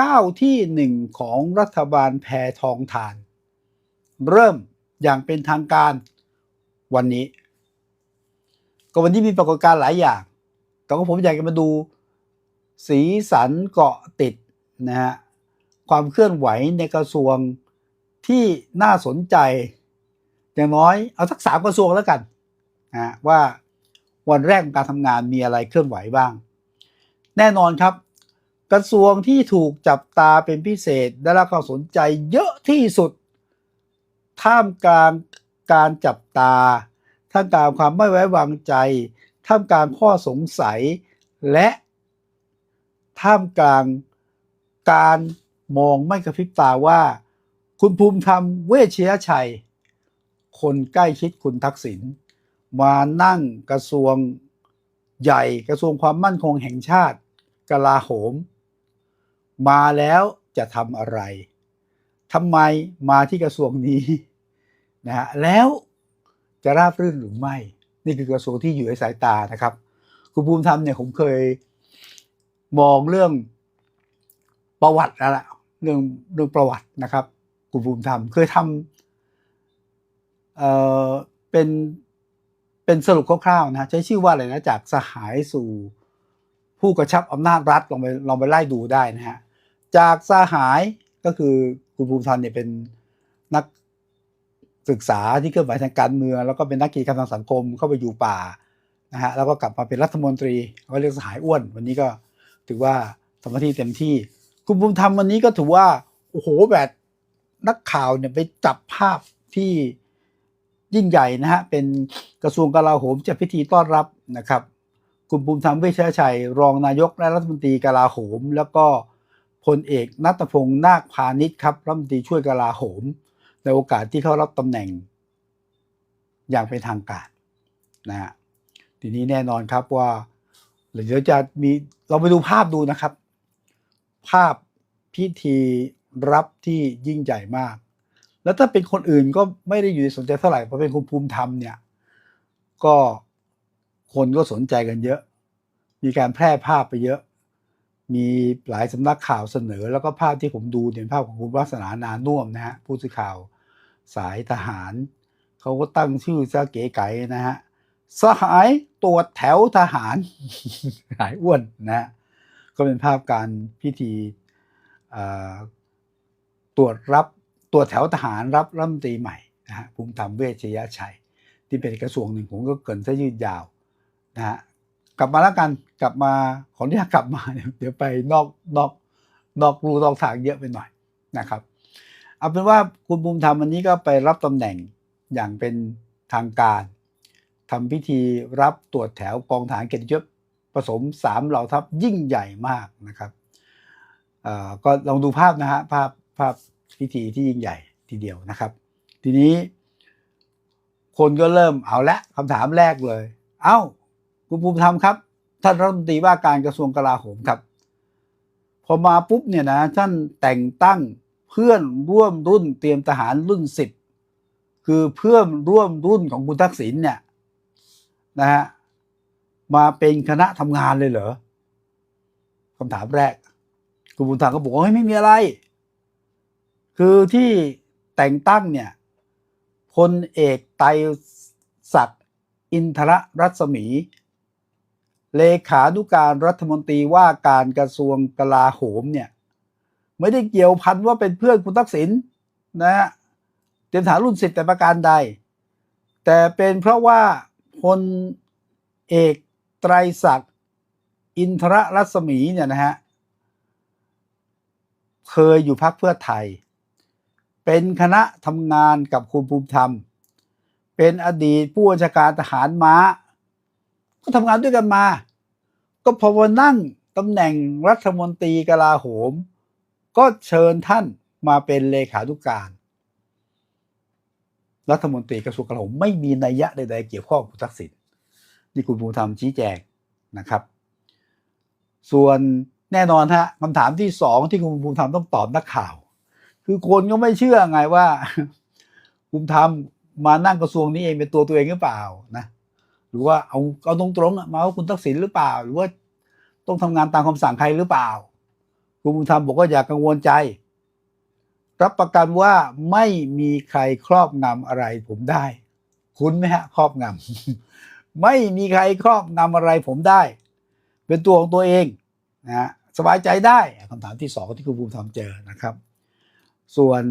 ก้าวที่หนึ่งของรัฐบาลแพทองทาน เริ่มอย่างเป็นทางการวันนี้ ก็วันนี้มีปรากฏการณ์หลายอย่าง แต่ก็ผมอยากจะมาดูสีสันเกาะติดนะฮะความเคลื่อนไหวในกระทรวงที่น่าสนใจ อย่างน้อยเอาสักสามกระทรวงแล้วกันนะว่าวันแรกของการทำงานมีอะไรเคลื่อนไหวบ้าง แน่นอนครับ กระทรวงที่ถูกจับตาเป็นพิเศษได้รับความสนใจเยอะที่สุด ท่ามกลางการจับตา ท่ามกลางความไม่ไว้วางใจ ท่ามกลางข้อสงสัย และท่ามกลางการมองไม่กระพริบตาว่า คุณภูมิธรรมเวชยชัย คนใกล้ชิดคุณทักษิณมานั่งกระทรวงใหญ่กระทรวงความมั่นคงแห่งชาติกลาโหม มาแล้วจะทำอะไรทำไมมาที่กระทรวงนี้นะฮะแล้วจะราบรื่นหรือไม่ นี่คือกระทรวงที่อยู่ในสายตานะครับคุณภูมิธรรมเนี่ยผมเคยมองเรื่องประวัติแล้วละเรื่องเรื่องประวัตินะครับคุณภูมิธรรมเคยทำเอ่อเป็นเป็นสรุปคร่าวๆนะใช้ชื่อว่าอะไรนะจากสหายสู่ผู้กระชับอำนาจรัฐลองไปลองไปไล่ดูได้นะฮะ จากสหายก็คือคุณภูมิธรรมเนี่ยเป็นนักศึกษาที่เคลื่อนไหวทางการเมือง แล้วก็เป็นนักกิจกรรมทางสังคมเข้าไปอยู่ป่านะฮะแล้วก็กลับมาเป็นรัฐมนตรีเขาเรียกสหายอ้วน วันนี้ก็ถือว่าทำหน้าที่เต็มที่ คุณภูมิธรรมวันนี้ก็ถือว่าโอ้โหแบบนักข่าวเนี่ยไปจับภาพที่ยิ่งใหญ่นะฮะเป็นกระทรวงกลาโหมจัดพิธีต้อนรับนะครับ คุณภูมิธรรมเวชยชัย รองนายกและรัฐมนตรีกลาโหม แล้วก็ พลเอกนัตพงศ์นาคพาณิชย์ครับรัฐมนตรีช่วยกลาโหม ในโอกาสที่เขารับตำแหน่ง อย่างเป็นทางการนะฮะทีนี้แน่นอนครับว่าเดี๋ยวจะมีเราไปดูภาพดูนะครับ ภาพพิธีรับที่ยิ่งใหญ่มาก แล้วถ้าเป็นคนอื่นก็ไม่ได้อยู่ในสนใจเท่าไหร่เพราะเป็นคุณภูมิธรรมเนี่ย ก็คนก็สนใจกันเยอะ มีการแพร่ภาพไปเยอะ มีหลายสำนักข่าวเสนอ แล้วก็ภาพที่ผมดูเนี่ยภาพของคุณวัฒนานานุ่มนะฮะผู้สื่อข่าวสายทหาร เขาก็ตั้งชื่อซะเก๋ไก๋นะฮะสหายตรวจแถวทหารหายอ้วนนะฮะก็เป็นภาพการพิธีตรวจรับตรวจแถวทหารรับรัฐมนตรีใหม่นะฮะภูมิธรรมเวชยชัย ที่เป็นกระทรวงหนึ่งผมก็เกินซะยืดยาวนะฮะ ลับมาแล้วกันกลับมาขอที่กลับมาเดี๋ยวไปนอกนอกนอกรูนอกทางเยอะไปหน่อยนะครับ เอาเป็นว่าคุณภูมิธรรมวันนี้ก็ไปรับตำแหน่งอย่างเป็นทางการทำพิธีรับตรวจแถวกองฐานเกียรติยศผสมสามเหล่าทัพยิ่งใหญ่มากนะครับก็ลองดูภาพนะฮะภาพภาพพิธีที่ยิ่งใหญ่ทีเดียวนะครับ ทีนี้คนก็เริ่มเอาละคำถามแรกเลย เอา้า คุณภูมิธรรมครับ ท่านรัฐมนตรีว่าการกระทรวงกลาโหมครับ พอมาปุ๊บเนี่ยนะท่านแต่งตั้งเพื่อนร่วมรุ่นเตรียมทหารรุ่นสิบคือเพื่อนร่วมรุ่นของคุณทักษิณเนี่ยนะฮะมาเป็นคณะทำงานเลยเหรอคำถามแรก คุณบุญธรรมก็บอกว่าไม่มีอะไร คือที่แต่งตั้งเนี่ยพลเอกไตรศักดิ์อินทรรัศมี เลขานุการรัฐมนตรีว่าการกระทรวงกลาโหมเนี่ยไม่ได้เกี่ยวพันว่าเป็นเพื่อนคุณทักษิณนะฮะเตรียมฐานรุ่นสิบแต่ประการใด แต่เป็นเพราะว่าพลเอกไตรศักดิ์อินทรรัศมีเนี่ยนะฮะเคยอยู่พักเพื่อไทย เป็นคณะทำงานกับคุณภูมิธรรม เป็นอดีตผู้บัญชาการทหารม้า ก็ทำงานด้วยกันมา ก็พอมานั่งตำแหน่งรัฐมนตรีกลาโหม ก็เชิญท่านมาเป็นเลขานุการ รัฐมนตรีกระทรวงกลาโหมไม่มีนัยยะใดๆเกี่ยวข้องกับทักษิณนี่คุณภูมิธรรมชี้แจงนะครับ ส่วนแน่นอนฮะคำถามที่สองที่คุณภูมิธรรมต้องตอบนักข่าว คือคนก็ไม่เชื่อไงว่าภูมิธรรมมานั่งกระทรวงนี้เองเป็นตัวตัวเองหรือเปล่านะ หรือว่าเอาเอาตรงๆมาว่าคุณทักษิณหรือเปล่า หรือว่าต้องทำงานตามคำสั่งใครหรือเปล่า คุณภูมิธรรมบอกว่าอย่ากังวลใจ รับประกันว่าไม่มีใครครอบงำอะไรผมได้ คุณไหมฮะ ครอบงำไม่มีใครครอบงำอะไรผมได้ เป็นตัวของตัวเองนะสบายใจได้คำถามที่สองที่คุณภูมิธรรมเจอนะครับ ส่วน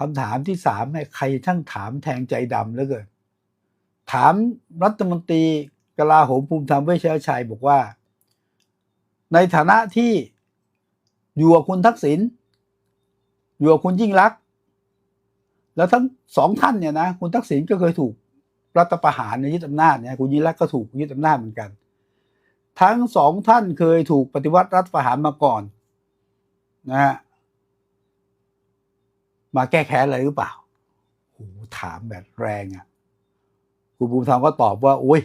คำถามที่สามเนี่ยใครช่างถามแทงใจดำเหลือเกิน ถามรัฐมนตรีกลาโหมภูมิธรรมเวชยชัยบอกว่า ในฐานะที่อยู่กับคุณทักษิณอยู่กับคุณยิ่งรัก แล้วทั้งสองท่านเนี่ยนะคุณทักษิณก็เคยถูกรัฐประหารในยึดอำนาจเนี่ยคุณยิ่งรักก็ถูกยึดอำนาจเหมือนกัน ทั้งสองท่านเคยถูกปฏิวัติรัฐประหารมาก่อนนะฮะมาแก้แค้นอะไรหรือเปล่าโอ้โหถามแบบแรงอะ่ะ คุณภูมิธรรมก็ตอบว่าโอ้ย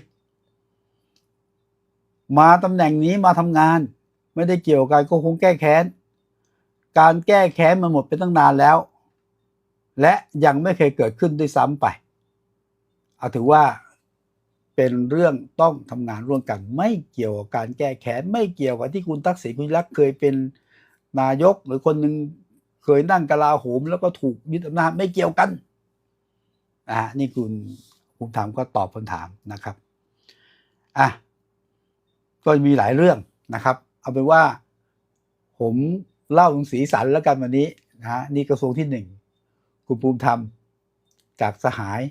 มาตำแหน่งนี้มาทำงาน ไม่ได้เกี่ยวกันก็คงแก้แค้น การแก้แค้นมันหมดไปตั้งนานแล้ว และยังไม่เคยเกิดขึ้นด้วยซ้ำไป เอาถือว่าเป็นเรื่องต้องทำงานร่วมกัน ไม่เกี่ยวกับการแก้แค้นไม่เกี่ยวกับที่คุณทักษิณคุณรักเคยเป็นนายกหรือคนหนึ่งเคยนั่งกลาโหม แล้วก็ถูกยึดอำนาจไม่เกี่ยวกันอ่านี่คุณ ภูมิธรรมก็ตอบคำถามนะครับอะก็มีหลายเรื่องนะครับ เอาเป็นว่า ผมเล่าถึงสีสันแล้วกันวันนี้นะนี่กระทรวงที่หนึ่งคุณภูมิธรรมจากสหาย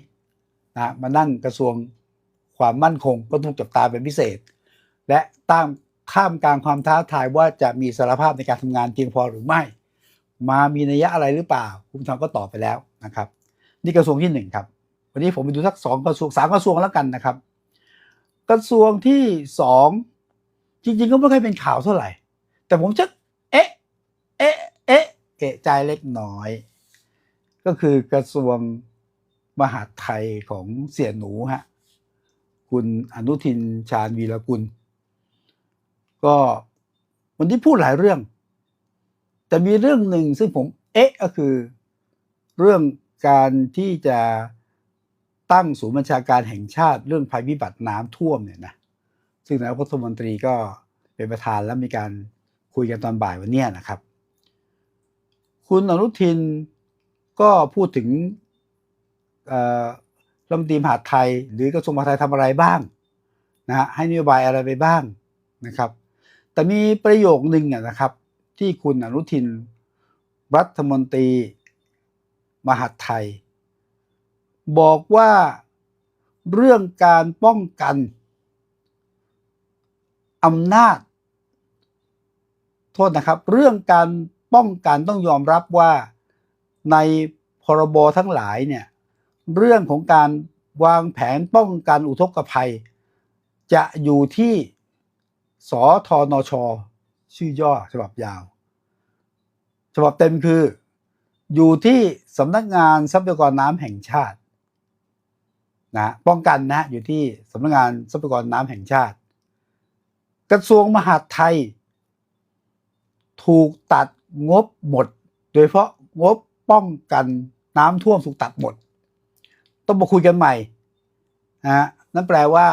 นะมานั่งกระทรวงความมั่นคงก็ต้องจับตาเป็นพิเศษ และตั้งข้ามกลางความท้าทายว่าจะมีสารภาพในการทำงานเพียงพอหรือไม่ มามีนัยยะอะไรหรือเปล่า คุณธรรมก็ตอบไปแล้วนะครับ นี่กระทรวงที่หนึ่งครับ วันนี้ผมไปดูสักสองกระทรวงสามกระทรวงแล้วกันนะครับ กระทรวงที่สองจริง ๆ ก็ไม่ค่อยเป็นข่าวเท่าไหร่ แต่ผมจะเอ๊ะเอ๊ะเอ๊ะเอะใจเล็กน้อย ก็คือกระทรวงมหาดไทยของเสี่ยหนูฮะคุณอนุทินชาญวีรกุล ก็วันที่พูดหลายเรื่อง แต่มีเรื่องหนึ่งซึ่งผมเอ๊ะก็คือ เรื่องการที่จะ ตั้งศูนย์บัญชาการแห่งชาติเรื่องภัยพิบัติน้ำท่วมเนี่ยนะซึ่งนายกรัฐมนตรีก็เป็นประธานและมีการคุยกันตอนบ่ายวันนี้นะครับ คุณอนุทินก็พูดถึงรัฐมนตรีมหาดไทย หรือกระทรวงมหาดไทยทำอะไรบ้างนะฮะให้นโยบายอะไรไปบ้างนะครับ แต่มีประโยคนึงนะครับ ที่คุณอนุทินรัฐมนตรี มหาดไทย บอกว่าเรื่องการป้องกันอำนาจ โทษนะครับ เรื่องการป้องกันต้องยอมรับว่าในพรบทั้งหลายเนี่ยเรื่องของการวางแผนป้องกันอุทกภัย จะอยู่ที่สทนช ชื่อย่อฉบับยาว ฉบับเต็มคือ อยู่ที่สำนักงานทรัพยากรน้ำแห่งชาติ นะป้องกันนะอยู่ที่สำนักงานทรัพยากรน้ำแห่งชาติ กระทรวงมหาดไทย ถูกตัดงบหมด โดยเฉพาะงบป้องกันน้ำท่วมถูกตัดหมด ต้องมาคุยกันใหม่นะฮะนั่นแปลว่า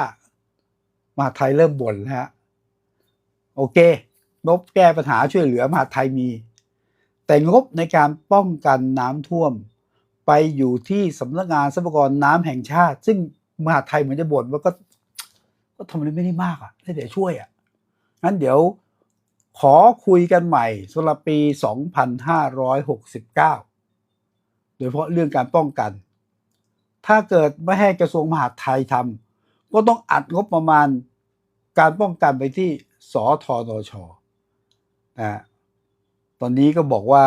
มหาดไทยเริ่มบ่นนะฮะโอเคงบแก้ปัญหาช่วยเหลือมหาดไทยมี แต่งบในการป้องกันน้ำท่วม ไปอยู่ที่สำนักงานทรัพยากรน้ำแห่งชาติ ซึ่งมหาไทยเหมือนจะบ่นว่าก็ก็ทำอะไรไม่ได้มากอะได้แต่ช่วยอะงั้นเดี๋ยวขอคุยกันใหม่สำหรับปี 2569 โดยเฉพาะเรื่องการป้องกัน ถ้าเกิดไม่ให้กระทรวงมหาดไทยทำก็ต้องอัดงบประมาณการป้องกันไปที่สทนชนะตอนนี้ก็บอกว่า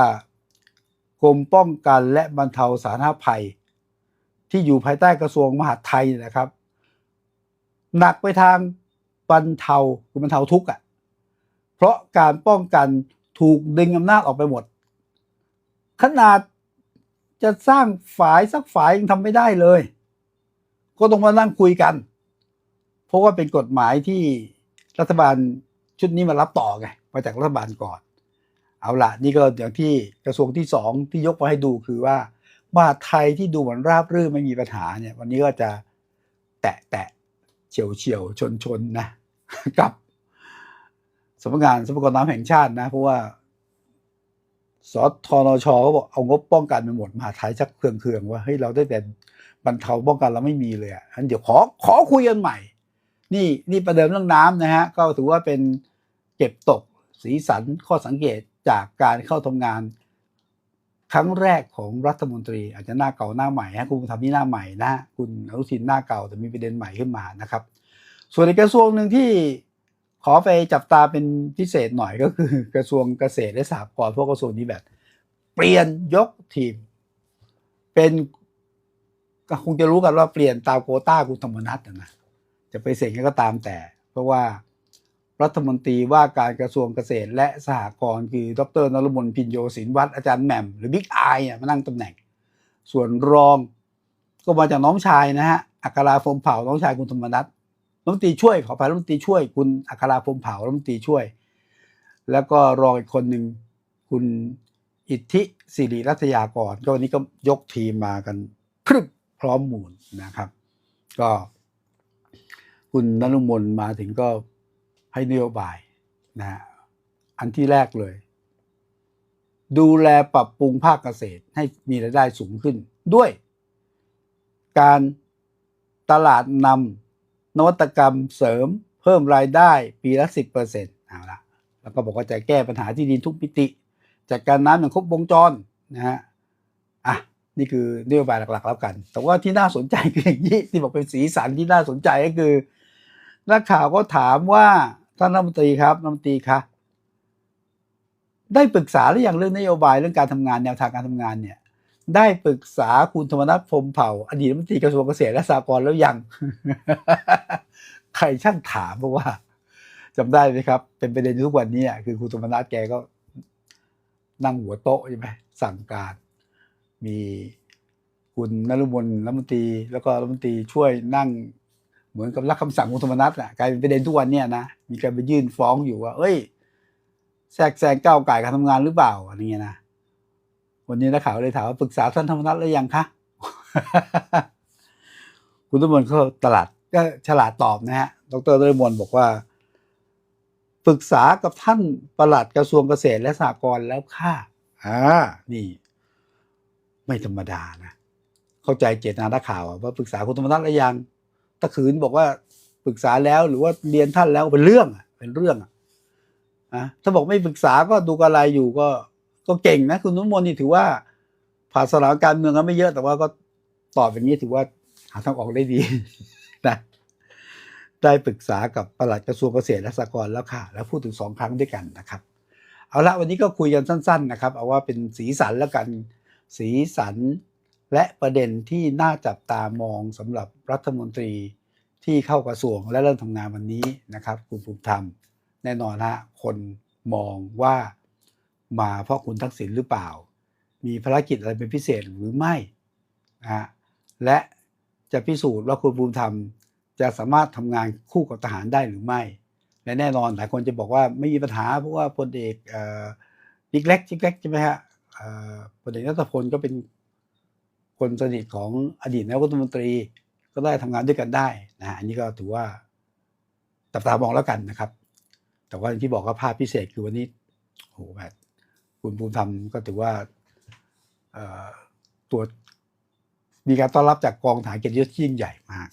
กรมป้องกันและบรรเทาสาธารณภัย ที่อยู่ภายใต้กระทรวงมหาดไทยนะครับ หนักไปทางบรรเทาคือบรรเทาทุกข์อะเพราะการป้องกันถูกดึงอำนาจออกไปหมด ขนาดจะสร้างฝ่ายสักฝ่ายยังทำไม่ได้เลย ก็ต้องมานั่งคุยกัน เพราะว่าเป็นกฎหมายที่รัฐบาลชุดนี้มารับต่อไงมาจากรัฐบาลก่อน เอาละนี่ก็อย่างที่กระทรวงที่สองที่ยกมาให้ดูคือว่ามหาไทยที่ดูเหมือนราบรื่นไม่มีปัญหาเนี่ยวันนี้ก็จะแตะแตะเฉียวเฉียวชนชนนะกับสำนักงานทรัพยากรน้ำแห่งชาตินะ เพราะว่าสทนชก็บอกเอางบป้องกันไปหมดมหาไทยชักเครื่องเคืองๆว่าเฮ้ยเราได้แต่บรรเทาป้องกันเราไม่มีเลยอะงั้นเดี๋ยวขอขอคุยกันใหม่ นี่นี่ประเดิมเรื่องน้ำนะฮะก็ถือว่าเป็นเก็บตกสีสันข้อสังเกต จากการเข้าทำงาน ครั้งแรกของรัฐมนตรี อาจจะหน้าเก่าหน้าใหม่ฮะคุณภูมิธรรมนี่หน้าใหม่นะคุณอนุทินหน้าเก่าแต่มีประเด็นใหม่ขึ้นมานะครับ ส่วนกระทรวงหนึ่งที่ขอไปจับตาเป็นพิเศษหน่อยก็คือกระทรวงเกษตรและสหกรณ์พวกกระทรวงนี้แบบ เปลี่ยนยกทีม เป็นก็คงจะรู้กันว่าเปลี่ยนตามโคต้าคุณธรรมนัฐนะนะจะไปเสกก็ตามแต่ เพราะว่า รัฐมนตรีว่าการกระทรวงเกษตร และสหกรณ์คือ ดรนรมนพินโยศินวัตรอาจารย์แหม่มหรือบิ๊กไอเนี่ยมานั่งตำแหน่ง ส่วนรองก็มาจากน้องชายนะฮะอัคราพรหมเผ่าน้องชายคุณธรรมนัฐรัฐมนตรีช่วยขออภัยรัฐมนตรีช่วย คุณอัคราพรหมเผ่ารัฐมนตรีช่วย แล้วก็รองอีกคนหนึ่งคุณอิทธิสิริรัตยากรก็วันนี้ก็ยกทีมมากันพรึบพร้อมมูลนะครับ ก็ คุณนรุมนมาถึงก็ ให้นโยบายนะฮะอันที่แรกเลย ดูแลปรับปรุงภาคเกษตรให้มีรายได้สูงขึ้น ด้วย การตลาดนำนวัตกรรมเสริมเพิ่มรายได้ปีละสิบเปอร์เซ็นต์เอาละแล้วก็บอกว่าจะแก้ปัญหาที่ดินทุกมิติ จัดการน้ำอย่างครบวงจรนะฮะอะนี่คือนโยบายหลักๆ แล้วกัน แต่ว่าที่น่าสนใจคืออย่างนี้ที่บอกเป็นสีสันที่น่าสนใจก็คือนักข่าวก็ถามว่า ท่านรัฐมนตรีครับรัฐมนตรีคะได้ปรึกษาหรือยังเรื่องนโยบายเรื่องการทำงานแนวทางการทำงานเนี่ย ได้ปรึกษาคุณธรรมนัฐพรมเผ่า อดีตรัฐมนตรีกระทรวงเกษตรและสหกรณ์แล้วยัง ใครช่างถามเพราะว่าจำได้ไหมครับ เป็นประเด็นทุกวันนี้คือคุณธรรมนัฐแกก็ นั่งหัวโต๊ะใช่ไหมสั่งการ มีคุณนรุมนรัฐมนตรี แล้วก็รัฐมนตรีช่วยนั่ง เหมือนกับรับคำสั่งคุณธรรมนัฐอะกลายเป็นประเด็นทุกวันเนี่ยนะ มีการไปยื่นฟ้องอยู่ว่า เอ้ยแทรกแซงก้าวไก่การทำงานหรือเปล่าอะไรเงี้ยนะวันนี้นักข่าวเลยถามว่าปรึกษาท่านธรรมนัฐแล้วยังคะคุณธรรมนเขาตลาดก็ฉลาดตอบนะฮะ ดรนรมนบอกว่าปรึกษากับท่านประหลัดกระทรวงเกษตรและสหกรณ์แล้วค่ะอ่านี่ ไม่ธรรมดานะ เข้าใจเจตนานักข่าวว่าปรึกษาคุณธรรมนัฐแล้วยังถ้าขืนบอกว่า ปรึกษาแล้วหรือว่าเรียนท่านแล้วเป็นเรื่องอะเป็นเรื่องอะอะถ้าบอกไม่ปรึกษาก็ดูกระไรอยู่ก็ก็เก่งนะคุณนุ่มนนี่ถือว่าผ่านสถานการณ์เมืองก็ไม่เยอะแต่ว่าก็ตอบอย่างนี้ถือว่าหาทางออกได้ดีนะได้ปรึกษากับปลัดกระทรวงเกษตรและสหกรณ์แล้วค่ะ แล้วพูดถึงสองครั้งด้วยกันนะครับ เอาละวันนี้ก็คุยกันสั้น ๆ นะครับ เอาว่าเป็นสีสันแล้วกันสีสันและประเด็นที่น่าจับตามองสำหรับรัฐมนตรี ที่เข้ากระทรวงและเริ่มทำงานวันนี้นะครับ คุณภูมิธรรมแน่นอนฮะคนมองว่ามาเพราะคุณทักษิณหรือเปล่า มีภารกิจอะไรเป็นพิเศษหรือไม่นะฮะและจะพิสูจน์ว่าคุณภูมิธรรมจะสามารถทำงานคู่กับทหารได้หรือไม่ และแน่นอนหลายคนจะบอกว่าไม่มีปัญหาเพราะว่าพลเอกเอ่อบิ๊กเล็กบิ๊กเล็กใช่ไหมฮะอ่อพลเอกนัทพลก็เป็นคนสนิทของอดีตนายกรัฐมนตรีก็ได้ทำงานด้วยกันได้ นะอันนี้ก็ถือว่าตับตามองแล้วกันนะครับ แต่ว่าที่บอกว่าภาพพิเศษคือวันนี้โอ้โหแบบคุณภูมิธรรมก็ถือว่าตัวมีการต้อนรับจากกองทหารเกียรติยศยิ่งใหญ่มาก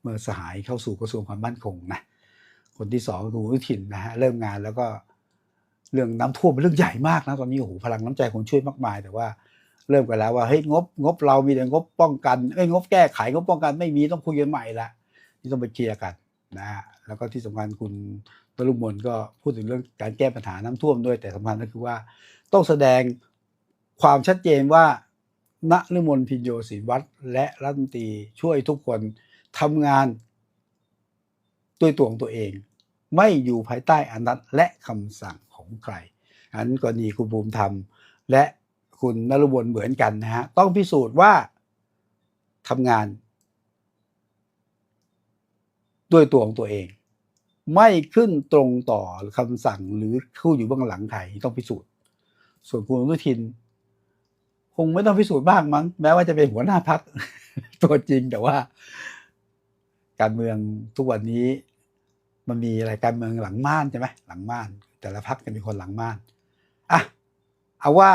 เมื่อสหายเข้าสู่กระทรวงความมั่นคงนะคนที่สองคือคุณอนุทินนะฮะเริ่มงานแล้วก็เรื่องน้ำท่วมเป็นเรื่องใหญ่มากนะตอนนี้โอ้โหพลังน้ำใจคนช่วยมากมาย แต่ว่าเริ่มกันแล้วว่าเฮ้ยงบงบเรามีแต่งบป้องกันเอ้ยงบแก้ไขงบป้องกันไม่มีต้องคุยกันใหม่ละ นี่ต้องไปเคลียร์กันนะฮะแล้วก็ที่สำคัญคุณตลุมนก็พูดถึงเรื่องการแก้ปัญหาน้ำท่วมด้วยแต่สำคัญก็คือว่า ต้องแสดงความชัดเจนว่าณฤมลพินโยศินวัตรและรัฐมนตรีช่วยทุกคนทำงานด้วยตัวของตัวเอง ไม่อยู่ภายใต้อนัตและคำสั่งของใครอันกรณีคุณภูมิธรรม และคุณนรุบลเหมือนกันนะฮะต้องพิสูจน์ว่าทำงาน ด้วยตัวของตัวเอง ไม่ขึ้นตรงต่อคำสั่งหรือคู่อยู่เบื้องหลังใครต้องพิสูจน์ ส่วนคุณอนุทิน คงไม่ต้องพิสูจน์บ้างมั้ง แม้ว่าจะเป็นหัวหน้าพักตัวจริงแต่ว่า การเมืองทุกวันนี้ มันมีอะไรการเมืองหลังม่านใช่ไหมหลังม่าน แต่ละพักจะมีคนหลังม่านอะเอาว่า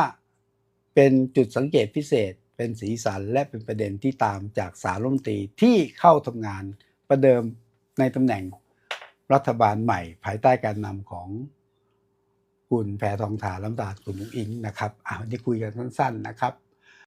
เป็นจุดสังเกตพิเศษเป็นสีสันและเป็นประเด็นที่ตามจากสารรัฐมตีที่เข้าทำงานประเดิม ในตำแหน่งรัฐบาลใหม่ ภายใต้การนำของคุณแพทองทานลำตาคุณลุงอิงนะครับอ่าวันนี้คุยกันสั้นๆนะครับ